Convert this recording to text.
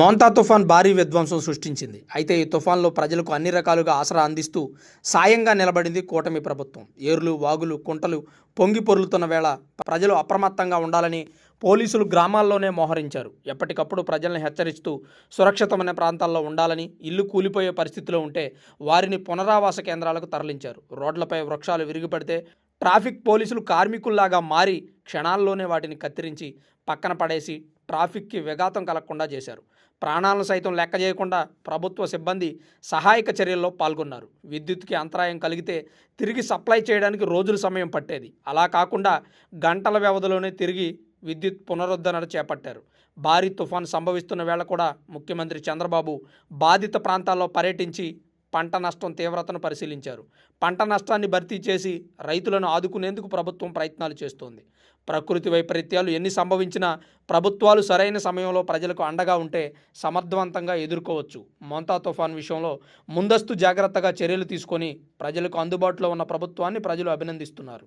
మోంతా తుఫాన్ భారీ విధ్వంసం సృష్టించింది. అయితే ఈ తుఫాన్లో ప్రజలకు అన్ని రకాలుగా ఆసరా అందిస్తూ సాయంగా నిలబడింది కూటమి ప్రభుత్వం. ఏర్లు వాగులు కుంటలు పొంగి పొర్లుతున్న వేళ ప్రజలు అప్రమత్తంగా ఉండాలని పోలీసులు గ్రామాల్లోనే మోహరించారు. ఎప్పటికప్పుడు ప్రజల్ని హెచ్చరిస్తూ సురక్షితమైన ప్రాంతాల్లో ఉండాలని ఇల్లు కూలిపోయే పరిస్థితిలో ఉంటే వారిని పునరావాస కేంద్రాలకు తరలించారు. రోడ్లపై వృక్షాలు విరిగిపడితే ట్రాఫిక్ పోలీసులు కార్మికుల్లాగా మారి క్షణాల్లోనే వాటిని కత్తిరించి పక్కన పడేసి ట్రాఫిక్కి విఘాతం కలగకుండా చేశారు. ప్రాణాలను సైతం లెక్క చేయకుండా ప్రభుత్వ సిబ్బంది సహాయక చర్యల్లో పాల్గొన్నారు. విద్యుత్కి అంతరాయం కలిగితే తిరిగి సప్లై చేయడానికి రోజుల సమయం పట్టేది. అలా కాకుండా గంటల వ్యవధిలోనే తిరిగి విద్యుత్ పునరుద్ధరణ చేపట్టారు. భారీ తుఫాన్ సంభవిస్తున్న వేళ కూడా ముఖ్యమంత్రి చంద్రబాబు బాధిత ప్రాంతాల్లో పర్యటించి పంట నష్టం తీవ్రతను పరిశీలించారు. పంట నష్టాన్ని భర్తీ చేసి రైతులను ఆదుకునేందుకు ప్రభుత్వం ప్రయత్నాలు చేస్తోంది. ప్రకృతి వైపరీత్యాలు ఎన్ని సంభవించినా ప్రభుత్వాలు సరైన సమయంలో ప్రజలకు అండగా ఉంటే సమర్థవంతంగా ఎదుర్కోవచ్చు. మోంతా తుఫాన్ విషయంలో ముందస్తు జాగ్రత్తగా చర్యలు తీసుకొని ప్రజలకు అందుబాటులో ఉన్న ప్రభుత్వాన్ని ప్రజలు అభినందిస్తున్నారు.